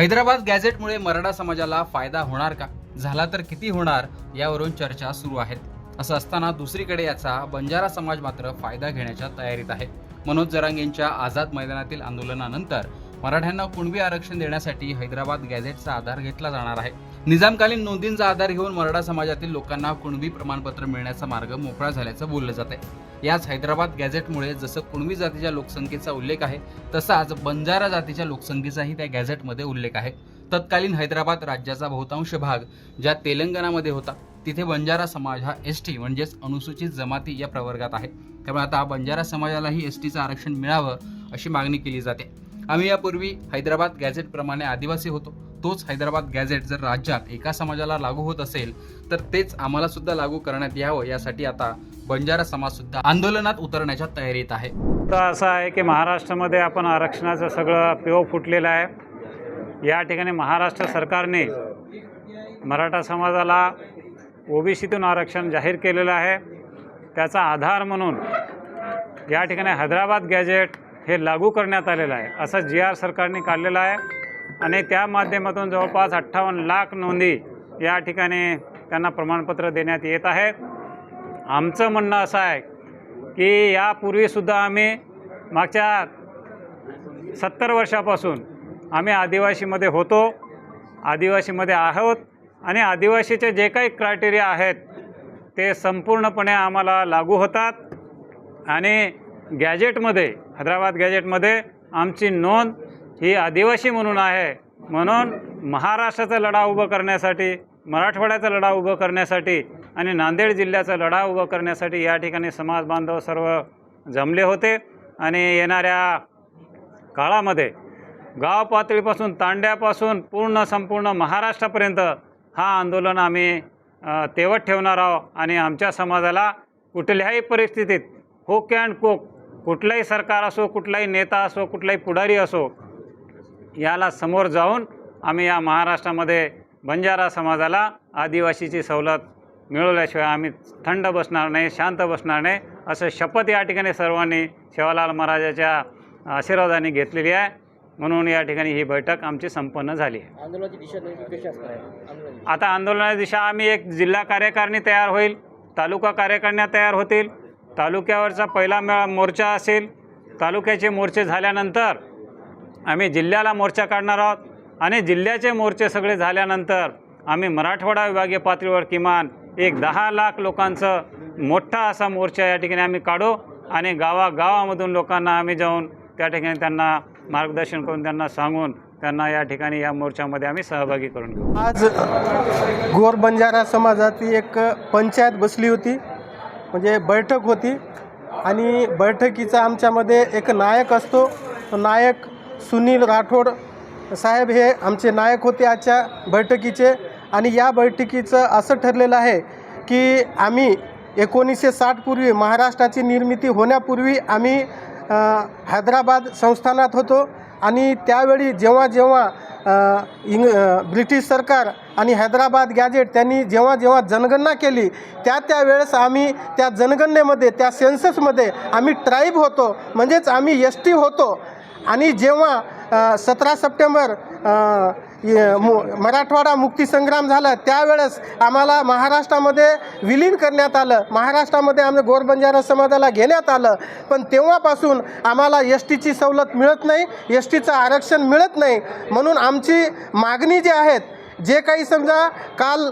हैदराबाद गॅझेटमुळे मराठा समाजाला फायदा होणार का? झाला तर किती होणार? यावरून चर्चा सुरू आहेत. असं असताना दुसरीकडे याचा बंजारा समाज मात्र फायदा घेण्याच्या तयारीत आहे. मनोज जरांगेंच्या आझाद मैदानातील आंदोलनानंतर मराठ्यांना कुणबी आरक्षण देण्यासाठी हैदराबाद गॅझेटचा आधार घेतला जाणार आहे. निजामकालीन नोंदींचा आधार घेऊन मराठा समाजातील लोकांना कुणबी प्रमाणपत्र मिळण्याचा मार्ग मोकळा झाल्याचं बोललं जात आहे याच हैदराबाद गॅझेटमुळे जसं कुणबी जातीच्या लोकसंख्येचा उल्लेख आहे तसाच बंजारा जातीच्या लोकसंख्येचाही त्या गॅझेटमध्ये उल्लेख आहे. तत्कालीन हैदराबाद राज्याचा बहुतांश भाग ज्या तेलंगणामध्ये होता तिथे बंजारा समाज हा एस टी म्हणजेच अनुसूचित जमाती या प्रवर्गात आहे. त्यामुळे आता बंजारा समाजालाही एस टीचं आरक्षण मिळावं अशी मागणी केली जाते. आम्ही यापूर्वी हैदराबाद गॅझेटप्रमाणे आदिवासी होतो. तोच हैदराबाद गॅझेट जर राज्यात एका समाजाला लागू होत असेल तर तेच आम्हाला सुद्धा लागू करण्यात यावं यासाठी आता बंजारा समाज सुद्धा आंदोलनात उतरण्याच्या तयारीत आहे. तर असं आहे की महाराष्ट्रामध्ये आपण आरक्षणाचं सगळं पेव फुटलेलं आहे. या ठिकाणी महाराष्ट्र सरकारने मराठा समाजाला ओबीसीतून आरक्षण जाहीर केलेलं आहे. त्याचा आधार म्हणून या ठिकाणी हैदराबाद गॅजेट हे लागू करण्यात आलेलं आहे. असं जी आर सरकारने काढलेलं आहे. आणि त्या माध्यमातून जवळपास अठ्ठावन्न लाख नोंदी या ठिकाणी त्यांना प्रमाणपत्र देण्यात येत आहे. आमचं म्हणणं असं आहे की यापूर्वीसुद्धा आम्ही मागच्या सत्तर वर्षापासून आम्ही आदिवासीमध्ये होतो आदिवासीमध्ये आहोत आणि आदिवासीचे जे काही क्रायटेरिया आहेत ते संपूर्णपणे आम्हाला लागू होतात आणि गॅजेटमध्ये हैदराबाद गॅजेटमध्ये आमची नोंद ही आदिवासी म्हणून आहे. म्हणून महाराष्ट्राचा लढा उभं करण्यासाठी मराठवाड्याचा लढा उभं करण्यासाठी आणि नांदेड जिल्ह्याचा लढा उभं करण्यासाठी या ठिकाणी समाज बांधव सर्व जमले होते. आणि येणाऱ्या काळामध्ये गाव पातळीपासून तांड्यापासून पूर्ण संपूर्ण महाराष्ट्रापर्यंत हा आंदोलन आम्ही तेवत ठेवणार आहोत. आणि आमच्या समाजाला कुठल्याही परिस्थितीत होक अँड कोक कुठलाही सरकार असो कुठलाही नेता असो कुठलाही पुढारी असो याला समोर जाऊन आम्ही या महाराष्ट्रामध्ये बंजारा समाजाला आदिवासीची सवलत मिळवल्याशिवाय आम्ही थंड बसणार नाही शांत बसणार नाही असं शपथ या ठिकाणी सर्वांनी शिवालाल महाराजाच्या आशीर्वादाने घेतलेली आहे. म्हणून या ठिकाणी ही बैठक आमची संपन्न झाली आहे. आंदोलनाची दिशा आता आंदोलनाची दिशा आम्ही एक जिल्हा कार्यकारिणी तयार होईल तालुका कार्यकारिण्या तयार होतील तालुक्यावरचा पहिला मेळा मोर्चा असेल तालुक्याचे मोर्चे झाल्यानंतर आम्ही जिल्ह्याला मोर्चा काढणार आहोत आणि जिल्ह्याचे मोर्चे सगळे झाल्यानंतर आम्ही मराठवाडा विभागीय पातळीवर किमान एक दहा लाख लोकांचं मोठा असा मोर्चा या ठिकाणी आम्ही काढू आणि गावागावामधून लोकांना आम्ही जाऊन त्या ठिकाणी त्यांना मार्गदर्शन करून त्यांना सांगून त्यांना या ठिकाणी या मोर्चामध्ये आम्ही सहभागी करून घेऊ. आज गोर बंजारा समाजाची एक पंचायत बसली होती म्हणजे बैठक होती आणि बैठकीचा आमच्यामध्ये एक नायक असतो तो नायक सुनील राठोड साहेब हे आमचे नायक होते आजच्या बैठकीचे. आणि या बैठकीचं असं ठरलेलं आहे की आम्ही एकोणीसशे साठपूर्वी महाराष्ट्राची निर्मिती होण्यापूर्वी आम्ही हैदराबाद संस्थानात होतो. आणि त्यावेळी जेव्हा जेव्हा इंग ब्रिटिश सरकार आणि हैदराबाद गॅजेट त्यांनी जेव्हा जेव्हा जनगणना केली त्या त्यावेळेस आम्ही त्या जनगणनेमध्ये त्या सेन्ससमध्ये आम्ही ट्राईब होतो. म्हणजेच आम्ही एस टी होतो. आणि जेव्हा सतरा सप्टेंबर य- मु- मराठवाडा मुक्तीसंग्राम झाला त्यावेळेस आम्हाला महाराष्ट्रामध्ये विलीन करण्यात आलं. महाराष्ट्रामध्ये आम्ही गोरबंजारा समाजाला घेण्यात आलं. पण तेव्हापासून आम्हाला एस टीची सवलत मिळत नाही एस टीचं आरक्षण मिळत नाही. म्हणून आमची मागणी जी आहेत जे काही समजा काल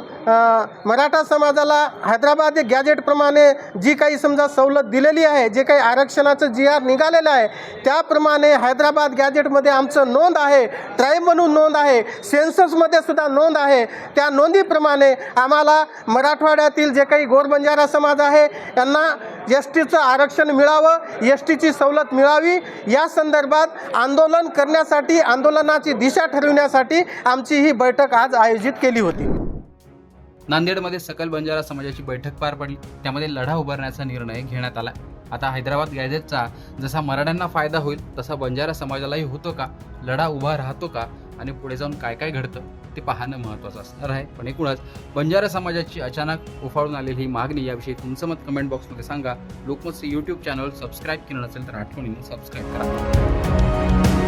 मराठा समाजाला हैदराबाद गॅजेटप्रमाणे जी काही समजा सवलत दिलेली आहे जे काही आरक्षणाचं जी आर निघालेलं आहे त्याप्रमाणे हैदराबाद गॅजेटमध्ये आमचं नोंद आहे ट्राईब म्हणून नोंद आहे सेन्ससमध्ये सुद्धा नोंद आहे. त्या नोंदीप्रमाणे आम्हाला मराठवाड्यातील जे काही गोरबंजारा समाज आहे त्यांना एस टीचं आरक्षण मिळावं एस टीची सवलत मिळावी. या संदर्भात आंदोलन करण्यासाठी आंदोलनाची दिशा ठरविण्यासाठी आमची ही बैठक आज आयोजित केली होती. नांदेडमध्ये सकल बंजारा समाजाची बैठक पार पडली. त्यामध्ये लढा उभारण्याचा निर्णय घेण्यात आला. आता हैदराबाद गॅझेटचा जसा मराठ्यांना फायदा होईल तसा बंजारा समाजालाही होतो का? लढा उभा राहतो का? आणि पुढे जाऊन काय काय घडतं? ते पाहणं महत्त्वाचं असणार आहे. पण एकूणच बंजारा समाजाची अचानक उफाळून आलेली ही मागणी याविषयी तुमचं मत कमेंट बॉक्समध्ये सांगा. लोकमतचं यूट्यूब चॅनल सबस्क्राईब केलं नसेल तर आठवणीने सबस्क्राईब करा.